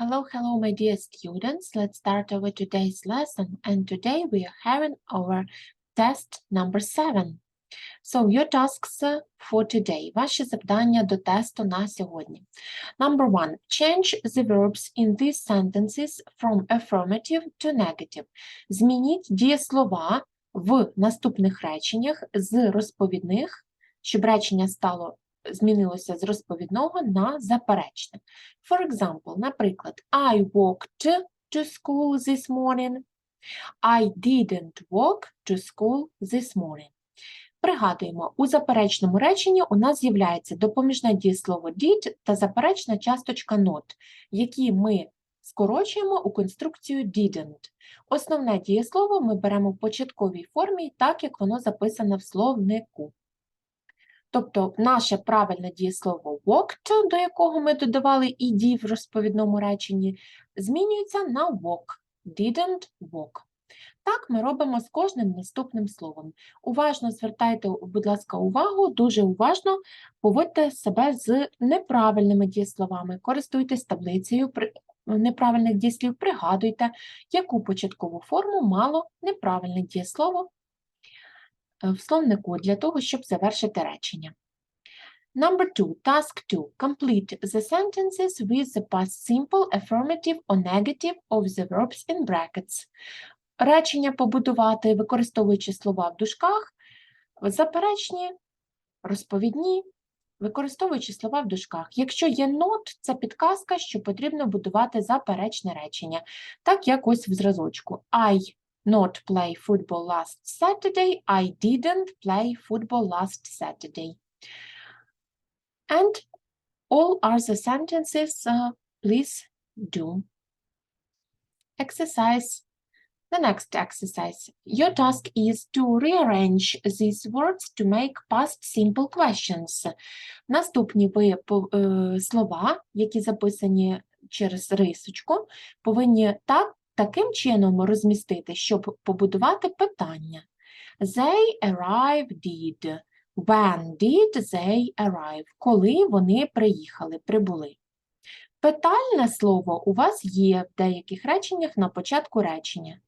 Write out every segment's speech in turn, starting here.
Hello, hello, my dear students. Let's start our today's lesson. And today we are having our test number seven. So your tasks uh, for today. Ваші завдання до тесту на сьогодні. Number one. Change the verbs in these sentences from affirmative to negative. Змініть дієслова в наступних реченнях з розповідних, щоб речення стало змінилося з розповідного на заперечне. For example, наприклад, I walked to school this morning. I didn't walk to school this morning. Пригадуємо, у заперечному реченні у нас з'являється допоміжне дієслово did та заперечна часточка not, які ми скорочуємо у конструкцію didn't. Основне дієслово ми беремо в початковій формі, так як воно записане в словнику. Тобто наше правильне дієслово walked, до якого ми додавали ed в розповідному реченні, змінюється на walk, didn't walk. Так ми робимо з кожним наступним словом. Уважно звертайте, будь ласка, увагу, дуже уважно поводьте себе з неправильними дієсловами, користуйтесь таблицею неправильних дієслів, пригадуйте, яку початкову форму мало неправильне дієслово в словнику для того, щоб завершити речення. Number two, task two. Complete the sentences with the past simple, affirmative or negative of the verbs in brackets. Речення побудувати, використовуючи слова в дужках, заперечні, розповідні, використовуючи слова в дужках. Якщо є not, це підказка, що потрібно будувати заперечне речення. Так як ось в зразочку. I not play football last Saturday. I didn't play football last Saturday. And all the sentences, uh, please do. Exercise. The next exercise. Your task is to rearrange these words to make past simple questions. Наступні ви е, слова, які записані через рисочку, повинні так, таким чином розмістити, щоб побудувати питання. They arrive did. When did they arrive? Коли вони приїхали, прибули. Питальне слово у вас є в деяких реченнях на початку речення.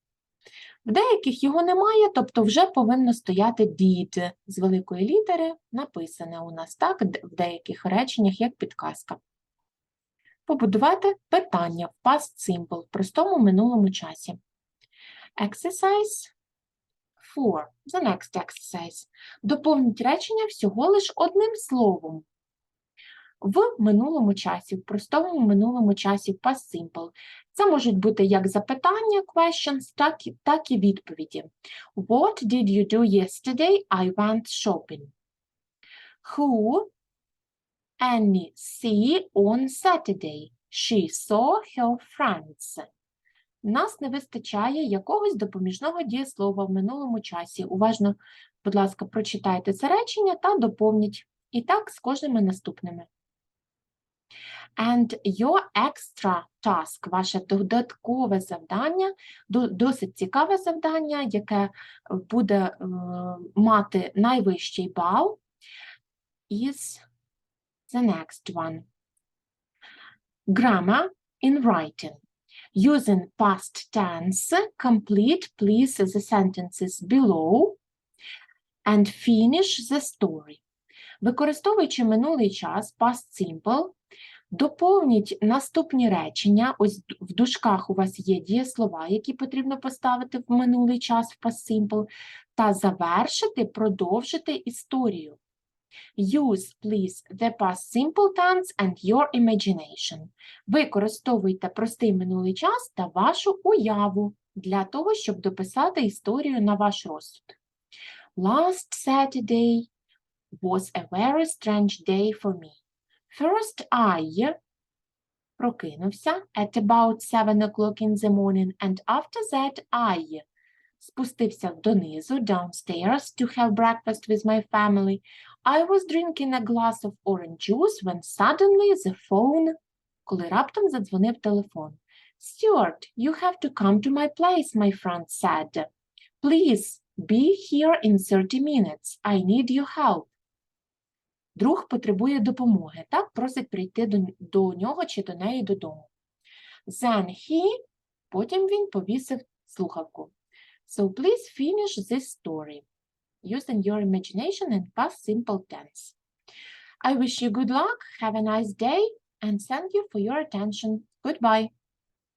В деяких його немає, тобто вже повинно стояти did з великої літери, написане у нас так, в деяких реченнях як підказка. Побудувати питання в past simple в простому минулому часі. Exercise 4. The next exercise. Доповніть речення всього лиш одним словом. В минулому часі, в простому минулому часі, в past simple. Це можуть бути як запитання, questions, так, і- так і відповіді. What did you do yesterday? I went shopping. Who Annie see on Saturday? She saw her friends. Нас не вистачає якогось допоміжного дієслова в минулому часі. Уважно, будь ласка, прочитайте це речення та доповніть. І так з кожними наступними. And your extra task, ваше додаткове завдання, досить цікаве завдання, яке е, буде е, мати найвищий бал, is the next one. Grammar in writing. Using past tense, complete please the sentences below and finish the story. Використовуючи минулий час, past simple, доповніть наступні речення. Ось в дужках у вас є дієслова, які потрібно поставити в минулий час в past simple, та завершити, продовжити історію. Use, please, the past simple tense and your imagination. Використовуйте простий минулий час та вашу уяву для того, щоб дописати історію на ваш розсуд. Last Saturday was a very strange day for me. First I прокинувся at about 7 o'clock in the morning and after that I спустився донизу downstairs to have breakfast with my family. I was drinking a glass of orange juice when suddenly the phone, коли раптом задзвонив телефон. Stuart, you have to come to my place, my friend said. Please be here in 30 minutes. I need your help. Друг потребує допомоги, так? Просить прийти до, до нього чи до неї додому. Then he, потім він повісив слухавку. So please finish this story using your imagination and past simple tense. I wish you good luck, have a nice day, and thank you for your attention. Goodbye.